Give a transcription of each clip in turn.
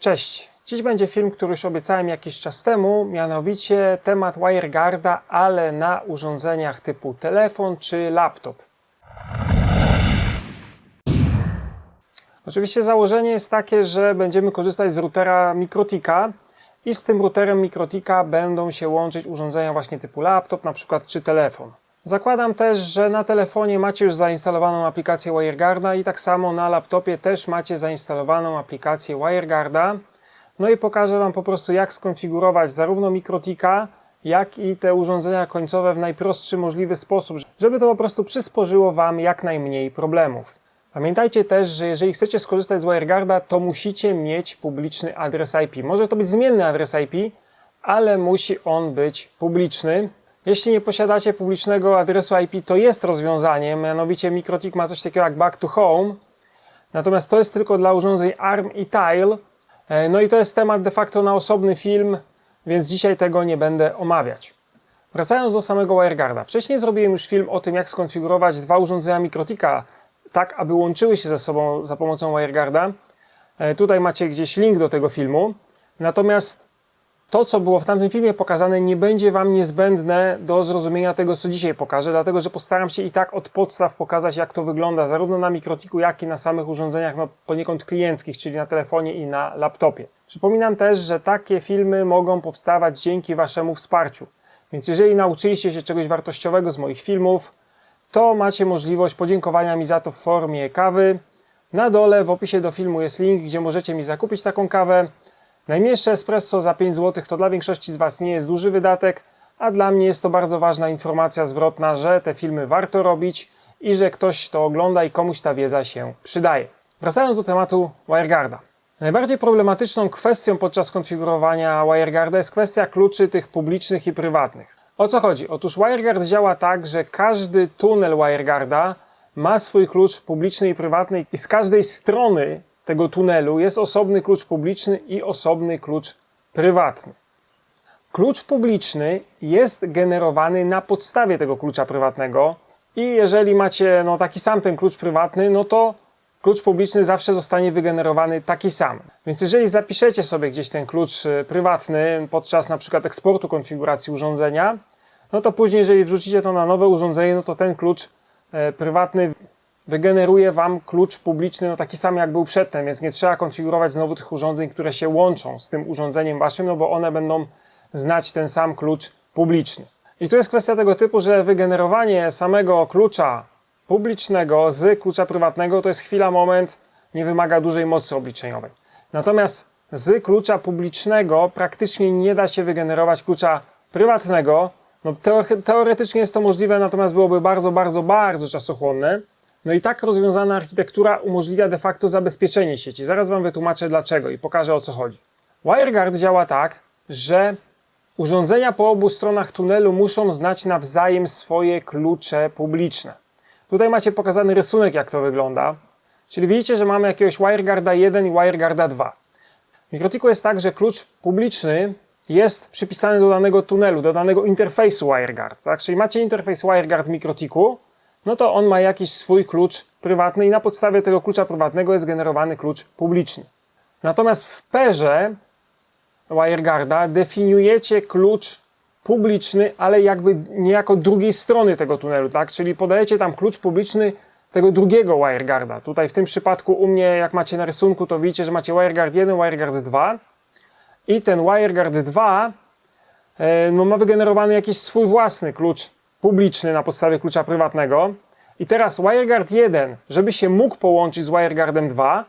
Cześć. Dziś będzie film, który już obiecałem jakiś czas temu, mianowicie temat WireGuarda, ale na urządzeniach typu telefon czy laptop. Oczywiście założenie jest takie, że będziemy korzystać z routera Mikrotika i z tym routerem Mikrotika będą się łączyć urządzenia właśnie typu laptop, na przykład czy telefon. Zakładam też, że na telefonie macie już zainstalowaną aplikację WireGuarda i tak samo na laptopie też macie zainstalowaną aplikację WireGuarda. No i pokażę Wam po prostu jak skonfigurować zarówno Mikrotika, jak i te urządzenia końcowe w najprostszy możliwy sposób, żeby to po prostu przysporzyło Wam jak najmniej problemów. Pamiętajcie też, że jeżeli chcecie skorzystać z WireGuarda, to musicie mieć publiczny adres IP. Może to być zmienny adres IP, ale musi on być publiczny. Jeśli nie posiadacie publicznego adresu IP, to jest rozwiązanie, mianowicie Mikrotik ma coś takiego jak Back to Home, natomiast to jest tylko dla urządzeń ARM i Tile, E, no i to jest temat de facto na osobny film, więc dzisiaj tego nie będę omawiać. Wracając do samego WireGuarda. Wcześniej zrobiłem już film o tym, jak skonfigurować dwa urządzenia Mikrotika, tak aby łączyły się ze sobą za pomocą WireGuarda. E, Tutaj macie gdzieś link do tego filmu. Natomiast to, co było w tamtym filmie pokazane, nie będzie Wam niezbędne do zrozumienia tego, co dzisiaj pokażę, dlatego że postaram się i tak od podstaw pokazać, jak to wygląda, zarówno na mikrotiku, jak i na samych urządzeniach no, poniekąd klienckich, czyli na telefonie i na laptopie. Przypominam też, że takie filmy mogą powstawać dzięki Waszemu wsparciu. Więc jeżeli nauczyliście się czegoś wartościowego z moich filmów, to macie możliwość podziękowania mi za to w formie kawy. Na dole w opisie do filmu jest link, gdzie możecie mi zakupić taką kawę. Najmniejsze espresso za 5 zł to dla większości z Was nie jest duży wydatek, a dla mnie jest to bardzo ważna informacja zwrotna, że te filmy warto robić i że ktoś to ogląda i komuś ta wiedza się przydaje. Wracając do tematu WireGuarda. Najbardziej problematyczną kwestią podczas konfigurowania WireGuarda jest kwestia kluczy tych publicznych i prywatnych. O co chodzi? Otóż WireGuard działa tak, że każdy tunel WireGuarda ma swój klucz publiczny i prywatny i z każdej strony tego tunelu jest osobny klucz publiczny i osobny klucz prywatny. Klucz publiczny jest generowany na podstawie tego klucza prywatnego i jeżeli macie no, taki sam ten klucz prywatny, no to klucz publiczny zawsze zostanie wygenerowany taki sam. Więc jeżeli zapiszecie sobie gdzieś ten klucz y, prywatny podczas na przykład eksportu konfiguracji urządzenia, no to później jeżeli wrzucicie to na nowe urządzenie, no to ten klucz e, prywatny wygeneruje Wam klucz publiczny no taki sam jak był przedtem, więc nie trzeba konfigurować znowu tych urządzeń, które się łączą z tym urządzeniem Waszym, no bo one będą znać ten sam klucz publiczny. I tu jest kwestia tego typu, że wygenerowanie samego klucza publicznego z klucza prywatnego to jest chwila, moment, nie wymaga dużej mocy obliczeniowej. Natomiast z klucza publicznego praktycznie nie da się wygenerować klucza prywatnego. No, teoretycznie jest to możliwe, natomiast byłoby bardzo, bardzo, bardzo czasochłonne. No i tak rozwiązana architektura umożliwia de facto zabezpieczenie sieci. Zaraz Wam wytłumaczę dlaczego i pokażę o co chodzi. WireGuard działa tak, że urządzenia po obu stronach tunelu muszą znać nawzajem swoje klucze publiczne. Tutaj macie pokazany rysunek, jak to wygląda. Czyli widzicie, że mamy jakiegoś WireGuarda 1 i WireGuarda 2. W Mikrotiku jest tak, że klucz publiczny jest przypisany do danego tunelu, do danego interfejsu WireGuard. Tak? Czyli macie interfejs WireGuard Mikrotiku, no to on ma jakiś swój klucz prywatny i na podstawie tego klucza prywatnego jest generowany klucz publiczny. Natomiast w perze WireGuarda definiujecie klucz publiczny, ale jakby niejako drugiej strony tego tunelu, tak? Czyli podajecie tam klucz publiczny tego drugiego WireGuarda. Tutaj w tym przypadku u mnie, jak macie na rysunku, to widzicie, że macie WireGuard 1, WireGuard 2 i ten WireGuard 2 e, no, ma wygenerowany jakiś swój własny klucz publiczny na podstawie klucza prywatnego. I teraz WireGuard 1, żeby się mógł połączyć z WireGuardem 2,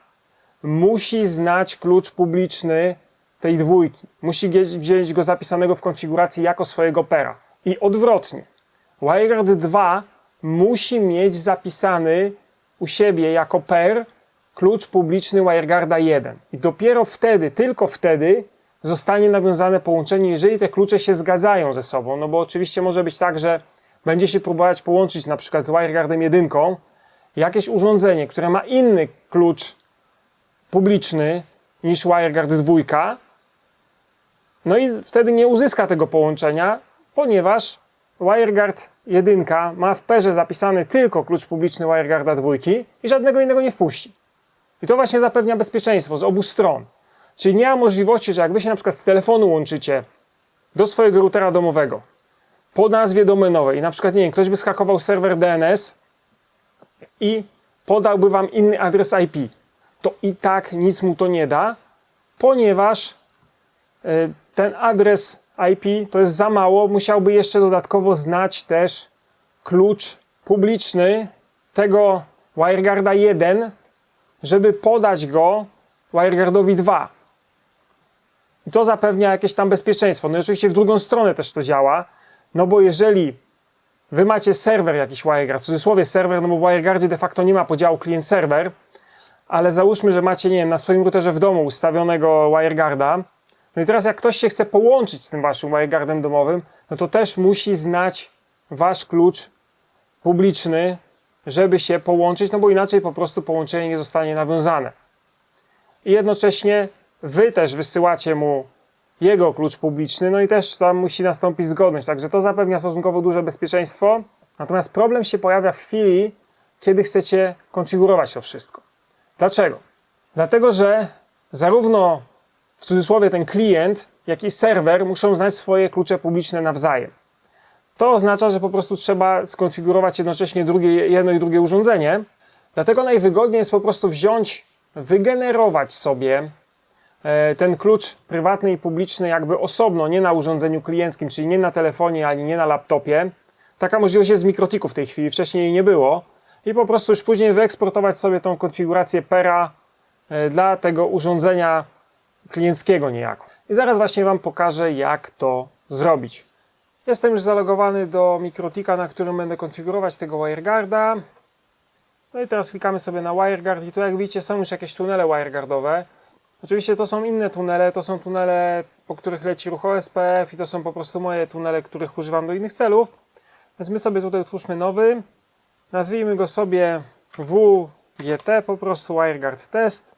musi znać klucz publiczny tej dwójki. Musi wziąć go zapisanego w konfiguracji jako swojego pera. I odwrotnie. WireGuard 2 musi mieć zapisany u siebie jako per klucz publiczny WireGuarda 1. I dopiero wtedy, tylko wtedy zostanie nawiązane połączenie, jeżeli te klucze się zgadzają ze sobą. No bo oczywiście może być tak, że będzie się próbować połączyć na przykład z WireGuardem 1 jakieś urządzenie, które ma inny klucz publiczny niż WireGuard 2, no i wtedy nie uzyska tego połączenia, ponieważ WireGuard 1 ma w perze zapisany tylko klucz publiczny WireGuarda 2 i żadnego innego nie wpuści. I to właśnie zapewnia bezpieczeństwo z obu stron. Czyli nie ma możliwości, że jak wy się na przykład z telefonu łączycie do swojego routera domowego po nazwie domenowej na przykład, nie wiem, ktoś by skakował serwer DNS i podałby wam inny adres IP, to i tak nic mu to nie da, ponieważ y, ten adres IP to jest za mało, musiałby jeszcze dodatkowo znać też klucz publiczny tego WireGuarda 1, żeby podać go WireGuardowi 2. I to zapewnia jakieś tam bezpieczeństwo. No i oczywiście w drugą stronę też to działa, no bo jeżeli wy macie serwer jakiś WireGuard, w cudzysłowie serwer, no bo w WireGuardzie de facto nie ma podziału klient-serwer, ale załóżmy, że macie, nie wiem, na swoim routerze w domu ustawionego WireGuarda, no i teraz jak ktoś się chce połączyć z tym waszym WireGuardem domowym, no to też musi znać wasz klucz publiczny, żeby się połączyć, no bo inaczej po prostu połączenie nie zostanie nawiązane. I jednocześnie wy też wysyłacie mu jego klucz publiczny, no i też tam musi nastąpić zgodność, także to zapewnia stosunkowo duże bezpieczeństwo. Natomiast problem się pojawia w chwili, kiedy chcecie konfigurować to wszystko. Dlaczego? Dlatego, że zarówno w cudzysłowie ten klient, jak i serwer muszą znać swoje klucze publiczne nawzajem. To oznacza, że po prostu trzeba skonfigurować jednocześnie drugie, jedno i drugie urządzenie. Dlatego najwygodniej jest po prostu wziąć, wygenerować sobie ten klucz prywatny i publiczny jakby osobno, nie na urządzeniu klienckim, czyli nie na telefonie ani nie na laptopie. Taka możliwość jest z Mikrotiku w tej chwili, wcześniej jej nie było. I po prostu już później wyeksportować sobie tą konfigurację pera e, dla tego urządzenia klienckiego niejako. I zaraz właśnie Wam pokażę, jak to zrobić. Jestem już zalogowany do Mikrotika, na którym będę konfigurować tego WireGuarda. No i teraz klikamy sobie na WireGuard i tu jak widzicie są już jakieś tunele WireGuardowe. Oczywiście to są inne tunele, to są tunele, po których leci ruch OSPF i to są po prostu moje tunele, których używam do innych celów. Więc my sobie tutaj utwórzmy nowy. Nazwijmy go sobie WGT, po prostu WireGuard Test.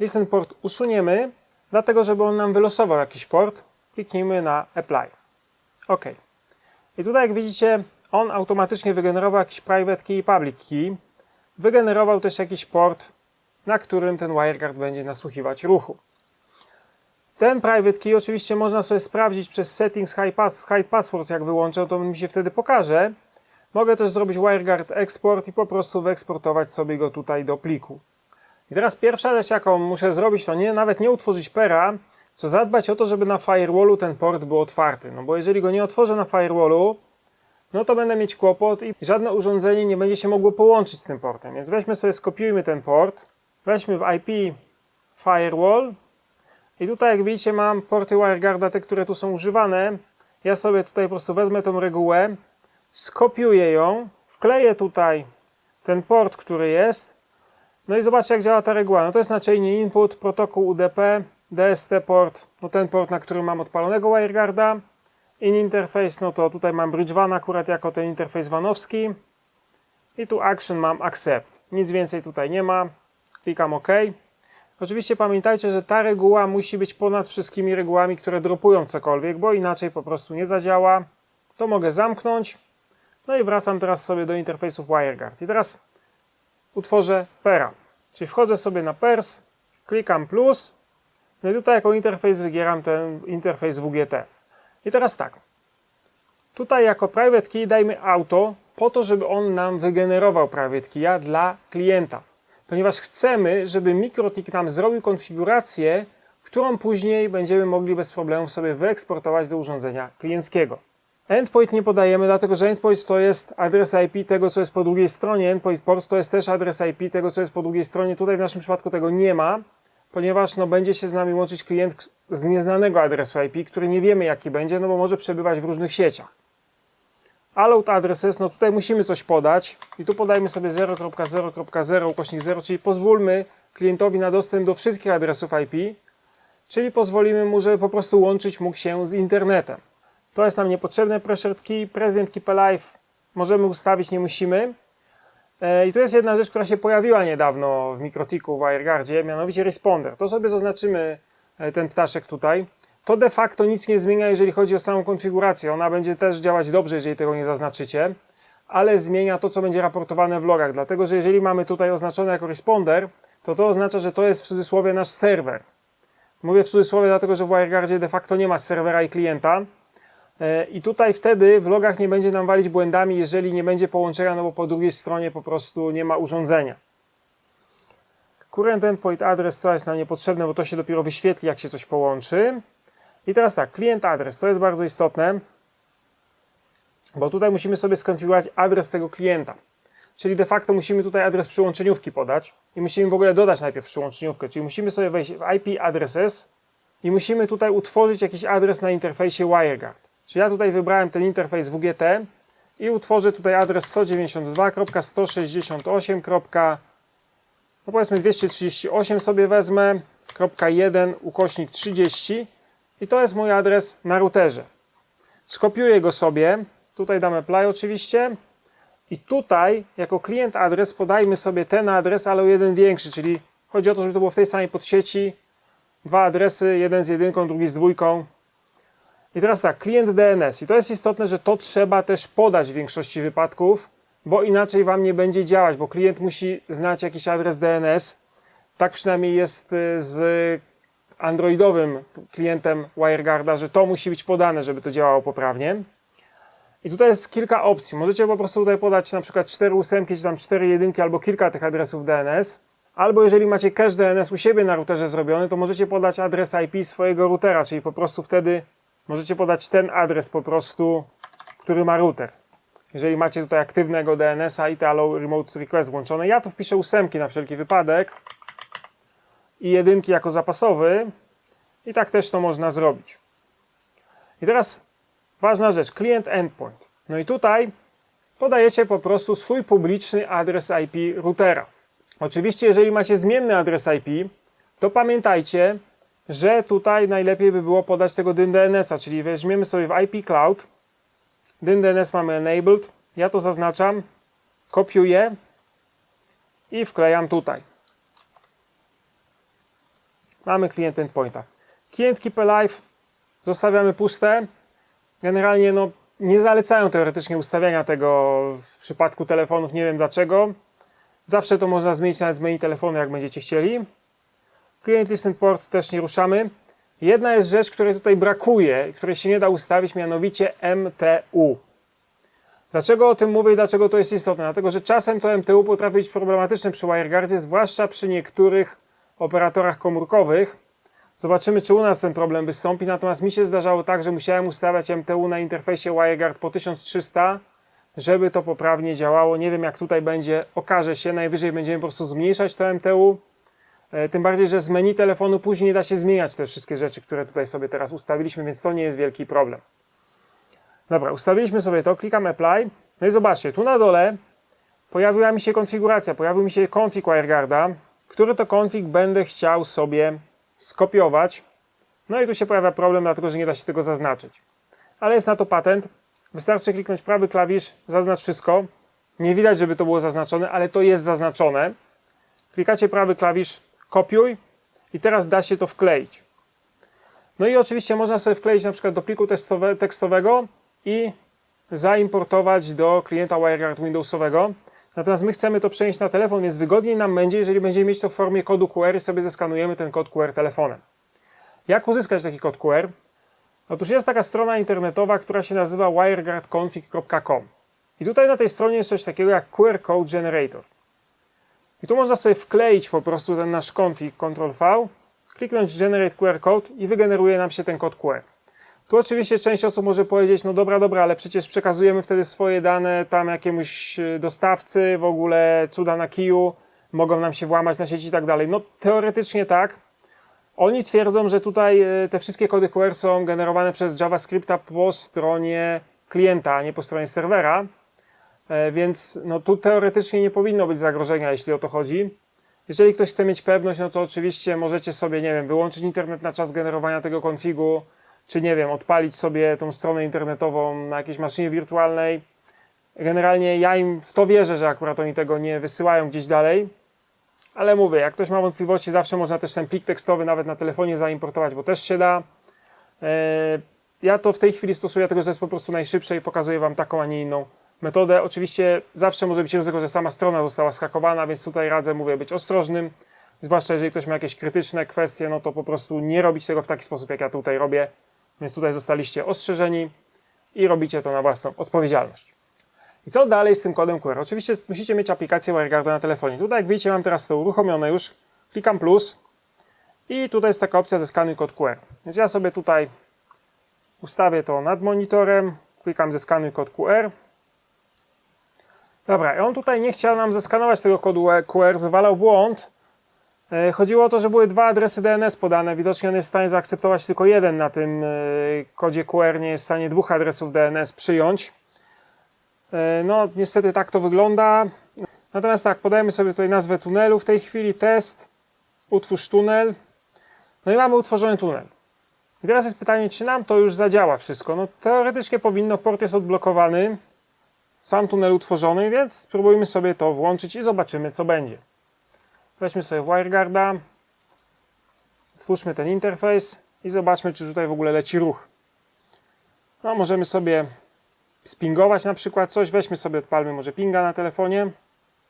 Listen port usuniemy, dlatego żeby on nam wylosował jakiś port. Kliknijmy na Apply. OK. I tutaj jak widzicie, on automatycznie wygenerował jakiś private key i public key. Wygenerował też jakiś port, na którym ten WireGuard będzie nasłuchiwać ruchu. Ten private key oczywiście można sobie sprawdzić przez settings hide, pass, hide passwords, jak wyłączę, to mi się wtedy pokaże. Mogę też zrobić WireGuard export i po prostu wyeksportować sobie go tutaj do pliku. I teraz pierwsza rzecz, jaką muszę zrobić, to nie, nawet nie utworzyć pera, co zadbać o to, żeby na firewallu ten port był otwarty. No bo jeżeli go nie otworzę na firewallu, no to będę mieć kłopot i żadne urządzenie nie będzie się mogło połączyć z tym portem. Więc weźmy sobie, skopiujmy ten port, weźmy w IP firewall i tutaj jak widzicie mam porty WireGuarda, te, które tu są używane. Ja sobie tutaj po prostu wezmę tą regułę, skopiuję ją, wkleję tutaj ten port, który jest. No i zobaczcie jak działa ta reguła. No to jest naczynie input, protokół UDP, DST port, no ten port, na którym mam odpalonego WireGuarda. In interface, no to tutaj mam bridge van akurat jako ten interfejs vanowski. I tu action mam accept. Nic więcej tutaj nie ma. Klikam OK. Oczywiście pamiętajcie, że ta reguła musi być ponad wszystkimi regułami, które dropują cokolwiek, bo inaczej po prostu nie zadziała. To mogę zamknąć. No i wracam teraz sobie do interfejsów WireGuard. I teraz utworzę pera. Czyli wchodzę sobie na pers, klikam plus no i tutaj jako interfejs wybieram ten interfejs WGT. I teraz tak. Tutaj jako private key dajmy auto po to, żeby on nam wygenerował private key'a dla klienta. Ponieważ chcemy, żeby MikroTik nam zrobił konfigurację, którą później będziemy mogli bez problemu sobie wyeksportować do urządzenia klienckiego. Endpoint nie podajemy, dlatego że endpoint to jest adres IP tego, co jest po drugiej stronie. Endpoint port to jest też adres IP tego, co jest po drugiej stronie. Tutaj w naszym przypadku tego nie ma, ponieważ no, będzie się z nami łączyć klient z nieznanego adresu IP, który nie wiemy jaki będzie, no bo może przebywać w różnych sieciach. Allowed addresses, no tutaj musimy coś podać i tu podajmy sobie 0.0.0 ukośnik 0, czyli pozwólmy klientowi na dostęp do wszystkich adresów IP, czyli pozwolimy mu, żeby po prostu łączyć mógł się z internetem. To jest nam niepotrzebne, pressured key, present keep alive możemy ustawić, nie musimy. E, I tu jest jedna rzecz, która się pojawiła niedawno w Mikrotiku w WireGuardzie, mianowicie responder. To sobie zaznaczymy e, ten ptaszek tutaj. To de facto nic nie zmienia, jeżeli chodzi o samą konfigurację. Ona będzie też działać dobrze, jeżeli tego nie zaznaczycie, ale zmienia to, co będzie raportowane w logach. Dlatego, że jeżeli mamy tutaj oznaczone jako responder, to to oznacza, że to jest w cudzysłowie nasz serwer. Mówię w cudzysłowie, dlatego że w WireGuardzie de facto nie ma serwera i klienta. E, I tutaj wtedy w logach nie będzie nam walić błędami, jeżeli nie będzie połączenia, no bo po drugiej stronie po prostu nie ma urządzenia. Current Endpoint Address to jest nam niepotrzebne, bo to się dopiero wyświetli, jak się coś połączy. I teraz tak, klient adres, to jest bardzo istotne, bo tutaj musimy sobie skonfigurować adres tego klienta. Czyli de facto musimy tutaj adres przyłączeniówki podać i musimy w ogóle dodać najpierw przyłączeniówkę, czyli musimy sobie wejść w IP addresses i musimy tutaj utworzyć jakiś adres na interfejsie WireGuard. Czyli ja tutaj wybrałem ten interfejs WGT i utworzę tutaj adres 192.168. No powiedzmy 238 sobie wezmę, .1 ukośnik 30 i to jest mój adres na routerze. Skopiuję go sobie, tutaj dam apply oczywiście i tutaj jako klient adres podajmy sobie ten adres, ale o jeden większy, czyli chodzi o to, żeby to było w tej samej podsieci, dwa adresy, jeden z jedynką, drugi z dwójką. I teraz tak, klient DNS i to jest istotne, że to trzeba też podać w większości wypadków, bo inaczej Wam nie będzie działać, bo klient musi znać jakiś adres DNS. Tak przynajmniej jest y, z androidowym klientem WireGuarda, że to musi być podane, żeby to działało poprawnie. I tutaj jest kilka opcji. Możecie po prostu tutaj podać na przykład 4 ósemki, czy tam 4 jedynki, albo kilka tych adresów DNS. Albo jeżeli macie cache DNS u siebie na routerze zrobiony, to możecie podać adres IP swojego routera, czyli po prostu wtedy możecie podać ten adres po prostu, który ma router. Jeżeli macie tutaj aktywnego DNS-a i te allow remote request włączone, ja tu wpiszę ósemki na wszelki wypadek i jedynki jako zapasowy i tak też to można zrobić. I teraz ważna rzecz, klient endpoint. No i tutaj podajecie po prostu swój publiczny adres IP routera. Oczywiście, jeżeli macie zmienny adres IP, to pamiętajcie, że tutaj najlepiej by było podać tego DYN DNS-a, czyli weźmiemy sobie w IP Cloud, DYN DNS mamy enabled, ja to zaznaczam, kopiuję i wklejam tutaj. Mamy klient endpointa. Klient Keep Alive zostawiamy puste. Generalnie no, nie zalecają teoretycznie ustawiania tego w przypadku telefonów, nie wiem dlaczego. Zawsze to można zmienić nawet z menu telefonu, jak będziecie chcieli. Client Listen Port też nie ruszamy. Jedna jest rzecz, której tutaj brakuje, której się nie da ustawić, mianowicie MTU. Dlaczego o tym mówię i dlaczego to jest istotne? Dlatego, że czasem to MTU potrafi być problematyczne przy WireGuardzie, zwłaszcza przy niektórych operatorach komórkowych. Zobaczymy, czy u nas ten problem wystąpi. Natomiast mi się zdarzało tak, że musiałem ustawiać MTU na interfejsie WireGuard po 1300, żeby to poprawnie działało. Nie wiem, jak tutaj będzie, okaże się. Najwyżej będziemy po prostu zmniejszać to MTU. E, Tym bardziej, że z menu telefonu później nie da się zmieniać te wszystkie rzeczy, które tutaj sobie teraz ustawiliśmy, więc to nie jest wielki problem. Dobra, ustawiliśmy sobie to, klikam Apply. No i zobaczcie, tu na dole pojawiła mi się konfiguracja, pojawił mi się config WireGuarda, który to config będę chciał sobie skopiować. No i tu się pojawia problem, dlatego że nie da się tego zaznaczyć. Ale jest na to patent. Wystarczy kliknąć prawy klawisz, zaznacz wszystko. Nie widać, żeby to było zaznaczone, ale to jest zaznaczone. Klikacie prawy klawisz, kopiuj i teraz da się to wkleić. No i oczywiście można sobie wkleić na przykład do pliku tekstowego i zaimportować do klienta WireGuard Windowsowego. Natomiast my chcemy to przenieść na telefon, więc wygodniej nam będzie, jeżeli będziemy mieć to w formie kodu QR i sobie zeskanujemy ten kod QR telefonem. Jak uzyskać taki kod QR? Otóż jest taka strona internetowa, która się nazywa wireguardconfig.com. I tutaj na tej stronie jest coś takiego jak QR Code Generator. I tu można sobie wkleić po prostu ten nasz config Ctrl-V, kliknąć Generate QR Code i wygeneruje nam się ten kod QR. Tu oczywiście część osób może powiedzieć, no dobra, dobra, ale przecież przekazujemy wtedy swoje dane tam jakiemuś y, dostawcy, w ogóle cuda na kiju, mogą nam się włamać na sieci i tak dalej. No teoretycznie tak. Oni twierdzą, że tutaj y, te wszystkie kody QR są generowane przez JavaScripta po stronie klienta, a nie po stronie serwera, E, więc no tu teoretycznie nie powinno być zagrożenia, jeśli o to chodzi. Jeżeli ktoś chce mieć pewność, no to oczywiście możecie sobie, nie wiem, wyłączyć internet na czas generowania tego konfigu, czy nie wiem, odpalić sobie tą stronę internetową na jakiejś maszynie wirtualnej. Generalnie ja im w to wierzę, że akurat oni tego nie wysyłają gdzieś dalej. Ale mówię, jak ktoś ma wątpliwości, zawsze można też ten plik tekstowy nawet na telefonie zaimportować, bo też się da. E, ja to w tej chwili stosuję, dlatego że to jest po prostu najszybsze i pokazuję Wam taką, a nie inną metodę. Oczywiście zawsze może być ryzyko, że sama strona została skakowana, więc tutaj radzę, mówię, być ostrożnym. Zwłaszcza jeżeli ktoś ma jakieś krytyczne kwestie, no to po prostu nie robić tego w taki sposób, jak ja tutaj robię. Więc tutaj zostaliście ostrzeżeni i robicie to na własną odpowiedzialność. I co dalej z tym kodem QR? Oczywiście musicie mieć aplikację WireGuarda na telefonie. Tutaj, jak widzicie, mam teraz to uruchomione już. Klikam plus i tutaj jest taka opcja zeskanuj kod QR. Więc ja sobie tutaj ustawię to nad monitorem, klikam zeskanuj kod QR. Dobra, on tutaj nie chciał nam zeskanować tego kodu QR, wywalał błąd. E, Chodziło o to, że były dwa adresy DNS podane. Widocznie on jest w stanie zaakceptować tylko jeden na tym e, kodzie QR, nie jest w stanie dwóch adresów DNS przyjąć. E, No, niestety tak to wygląda. Natomiast tak, podajemy sobie tutaj nazwę tunelu w tej chwili, test, utwórz tunel. No i mamy utworzony tunel. I teraz jest pytanie, czy nam to już zadziała wszystko. No teoretycznie powinno, port jest odblokowany, sam tunel utworzony, więc spróbujmy sobie to włączyć i zobaczymy, co będzie. Weźmy sobie WireGuarda, twórzmy ten interfejs i zobaczmy, czy tutaj w ogóle leci ruch. No, możemy sobie spingować na przykład coś. Weźmy sobie, odpalmy może pinga na telefonie.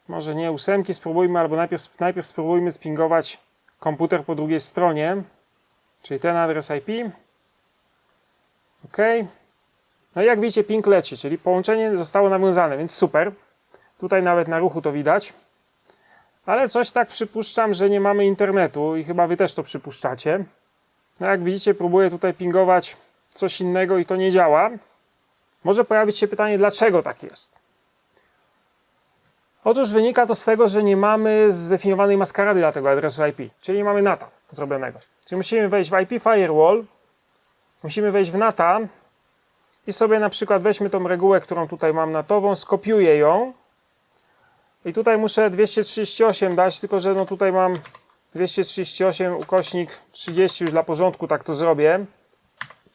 Może nie ósemki, spróbujmy, albo najpierw, najpierw spróbujmy spingować komputer po drugiej stronie, czyli ten adres IP. OK. No i jak widzicie, ping leci, czyli połączenie zostało nawiązane, więc super. Tutaj nawet na ruchu to widać. Ale coś tak przypuszczam, że nie mamy internetu i chyba wy też to przypuszczacie. No jak widzicie, próbuję tutaj pingować coś innego i to nie działa. Może pojawić się pytanie, dlaczego tak jest? Otóż wynika to z tego, że nie mamy zdefiniowanej maskarady dla tego adresu IP, czyli nie mamy NATA zrobionego. Czyli musimy wejść w IP Firewall, musimy wejść w NATA i sobie na przykład weźmy tą regułę, którą tutaj mam natową, skopiuję ją i tutaj muszę 238 dać, tylko że no tutaj mam 238 ukośnik 30 już dla porządku, tak to zrobię.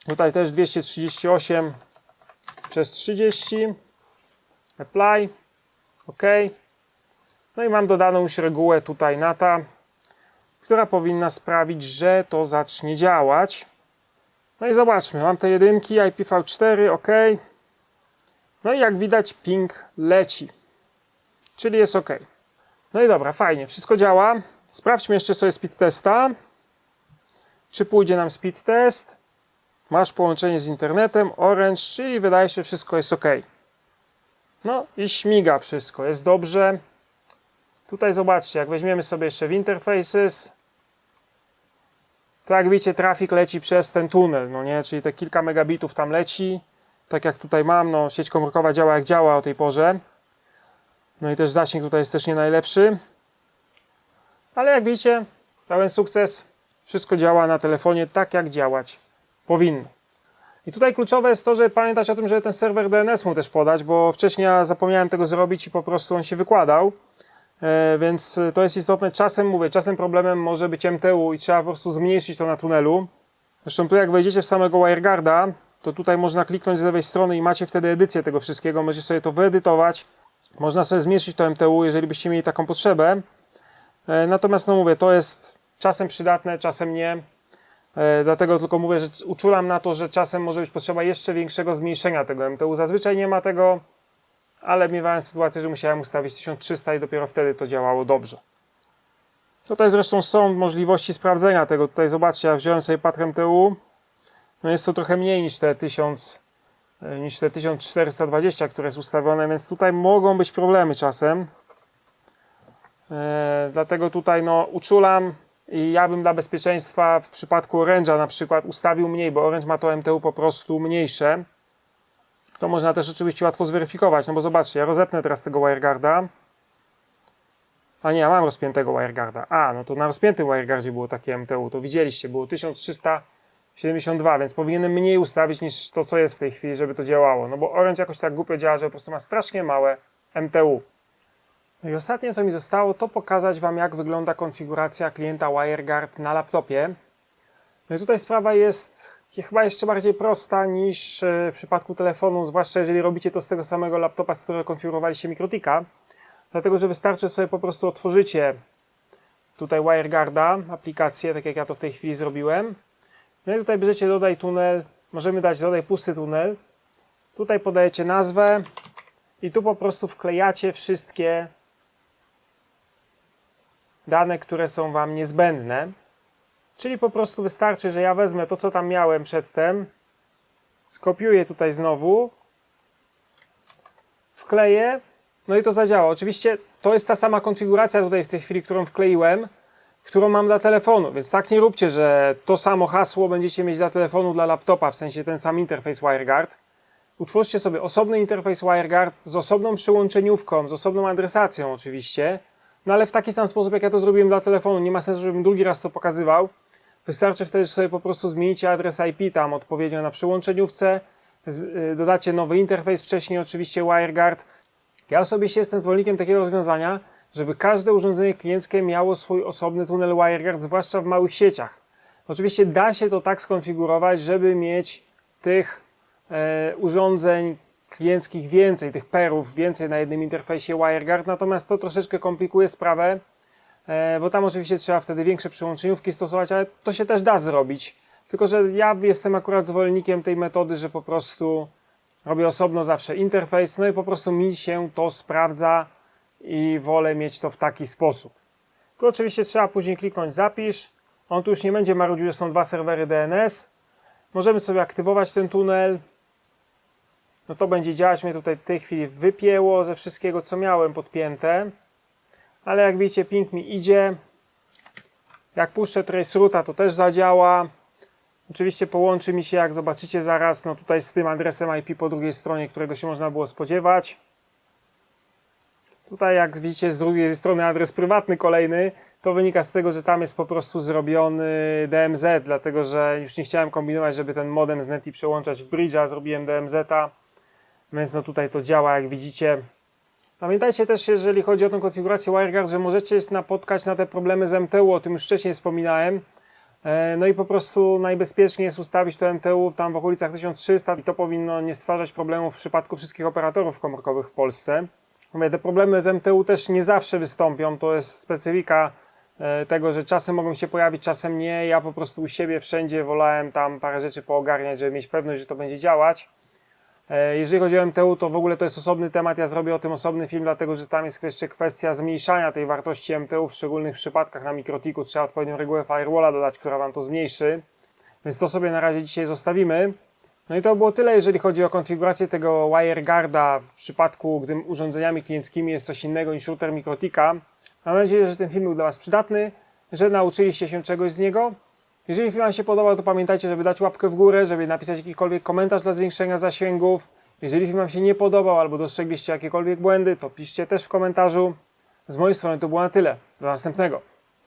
Tutaj też 238 przez 30. Apply. OK. No i mam dodaną już regułę tutaj NATA, która powinna sprawić, że to zacznie działać. No i zobaczmy, mam te jedynki, IPv4, OK. No i jak widać ping leci, czyli jest OK. No i dobra, fajnie, wszystko działa. Sprawdźmy jeszcze sobie speed testa. Czy pójdzie nam speed test? Masz połączenie z internetem, Orange, czyli wydaje się, wszystko jest ok. No i śmiga wszystko, jest dobrze. Tutaj zobaczcie, jak weźmiemy sobie jeszcze w Interfaces, to jak widzicie, trafik leci przez ten tunel, no nie? Czyli te kilka megabitów tam leci. Tak jak tutaj mam, no sieć komórkowa działa jak działa o tej porze. No i też zasięg tutaj jest też nie najlepszy. Ale jak widzicie, pełen sukces. Wszystko działa na telefonie tak, jak działać powinno. I tutaj kluczowe jest to, żeby pamiętać o tym, żeby ten serwer DNS mu też podać, bo wcześniej ja zapomniałem tego zrobić i po prostu on się wykładał. E, więc to jest istotne. Czasem mówię, czasem problemem może być MTU i trzeba po prostu zmniejszyć to na tunelu. Zresztą tu jak wejdziecie w samego WireGuarda, to tutaj można kliknąć z lewej strony i macie wtedy edycję tego wszystkiego. Możecie sobie to wyedytować. Można sobie zmniejszyć to MTU, jeżeli byście mieli taką potrzebę. E, natomiast no mówię, to jest czasem przydatne, czasem nie. E, Dlatego tylko mówię, że uczulam na to, że czasem może być potrzeba jeszcze większego zmniejszenia tego MTU. Zazwyczaj nie ma tego, ale miewałem sytuację, że musiałem ustawić 1300 i dopiero wtedy to działało dobrze. Tutaj zresztą są możliwości sprawdzenia tego. Tutaj zobaczcie, ja wziąłem sobie patrz MTU. No jest to trochę mniej niż te 1000, e, niż te 1420, które jest ustawione, więc tutaj mogą być problemy czasem. E, dlatego tutaj no, uczulam i ja bym dla bezpieczeństwa w przypadku Orange'a na przykład ustawił mniej, bo Orange ma to MTU po prostu mniejsze. To można też oczywiście łatwo zweryfikować, no bo zobaczcie, ja rozepnę teraz tego WireGuarda. A nie, ja mam rozpiętego WireGuarda. A, no to na rozpiętym WireGuardzie było takie MTU, to widzieliście, było 1372, więc powinienem mniej ustawić niż to, co jest w tej chwili, żeby to działało. No bo Orange jakoś tak głupio działa, że po prostu ma strasznie małe MTU. No i ostatnie, co mi zostało, to pokazać Wam, jak wygląda konfiguracja klienta WireGuard na laptopie. No i tutaj sprawa jest chyba jeszcze bardziej prosta niż e, w przypadku telefonu, zwłaszcza jeżeli robicie to z tego samego laptopa, z którego konfigurowaliście Mikrotika. Dlatego, że wystarczy sobie po prostu otworzycie tutaj WireGuarda, aplikację, tak jak ja to w tej chwili zrobiłem. No i tutaj bierzecie dodaj tunel, możemy dać dodaj pusty tunel. Tutaj podajecie nazwę i tu po prostu wklejacie wszystkie dane, które są Wam niezbędne. Czyli po prostu wystarczy, że ja wezmę to, co tam miałem przedtem, skopiuję tutaj znowu, wkleję, no i to zadziała. Oczywiście to jest ta sama konfiguracja tutaj w tej chwili, którą wkleiłem, którą mam dla telefonu, więc tak nie róbcie, że to samo hasło będziecie mieć dla telefonu, dla laptopa, w sensie ten sam interfejs WireGuard. Utwórzcie sobie osobny interfejs WireGuard z osobną przyłączeniówką, z osobną adresacją oczywiście, no ale w taki sam sposób, jak ja to zrobiłem dla telefonu. Nie ma sensu, żebym drugi raz to pokazywał. Wystarczy wtedy, sobie po prostu zmienicie adres IP tam odpowiednio na przyłączeniówce, y, dodacie nowy interfejs, wcześniej oczywiście WireGuard. Ja osobiście jestem zwolennikiem takiego rozwiązania, żeby każde urządzenie klienckie miało swój osobny tunel WireGuard, zwłaszcza w małych sieciach. Oczywiście da się to tak skonfigurować, żeby mieć tych e, urządzeń klienckich więcej, tych perów więcej na jednym interfejsie WireGuard, natomiast to troszeczkę komplikuje sprawę, e, bo tam oczywiście trzeba wtedy większe przyłączeniówki stosować, ale to się też da zrobić. Tylko, że ja jestem akurat zwolennikiem tej metody, że po prostu robię osobno zawsze interfejs, no i po prostu mi się to sprawdza i wolę mieć to w taki sposób. Tu oczywiście trzeba później kliknąć zapisz. On tu już nie będzie marudził, że są dwa serwery DNS. Możemy sobie aktywować ten tunel. No to będzie działać. Mnie tutaj w tej chwili wypięło ze wszystkiego, co miałem podpięte. Ale jak widzicie, ping mi idzie. Jak puszczę traceroota, to też zadziała. Oczywiście połączy mi się, jak zobaczycie zaraz, no tutaj z tym adresem IP po drugiej stronie, którego się można było spodziewać. Tutaj, jak widzicie, z drugiej strony adres prywatny kolejny. To wynika z tego, że tam jest po prostu zrobiony DMZ, dlatego że już nie chciałem kombinować, żeby ten modem z NETI przełączać w Bridge'a, zrobiłem DMZ-a, więc no tutaj to działa, jak widzicie. Pamiętajcie też, jeżeli chodzi o tę konfigurację WireGuard, że możecie napotkać na te problemy z MTU, o tym już wcześniej wspominałem. E, No i po prostu najbezpieczniej jest ustawić to MTU tam w okolicach 1300 i to powinno nie stwarzać problemów w przypadku wszystkich operatorów komórkowych w Polsce. Mówię, te problemy z MTU też nie zawsze wystąpią, to jest specyfika e, tego, że czasem mogą się pojawić, czasem nie. Ja po prostu u siebie wszędzie wolałem tam parę rzeczy poogarniać, żeby mieć pewność, że to będzie działać. E, Jeżeli chodzi o MTU, to w ogóle to jest osobny temat. Ja zrobię o tym osobny film, dlatego że tam jest jeszcze kwestia zmniejszania tej wartości MTU w szczególnych przypadkach na mikrotiku. Trzeba odpowiednią regułę firewalla dodać, która Wam to zmniejszy. Więc to sobie na razie dzisiaj zostawimy. No i to było tyle, jeżeli chodzi o konfigurację tego WireGuarda w przypadku, gdy urządzeniami klienckimi jest coś innego niż router Mikrotika. Mam nadzieję, że ten film był dla Was przydatny, że nauczyliście się czegoś z niego. Jeżeli film Wam się podobał, to pamiętajcie, żeby dać łapkę w górę, żeby napisać jakikolwiek komentarz dla zwiększenia zasięgów. Jeżeli film Wam się nie podobał albo dostrzegliście jakiekolwiek błędy, to piszcie też w komentarzu. Z mojej strony to było na tyle. Do następnego.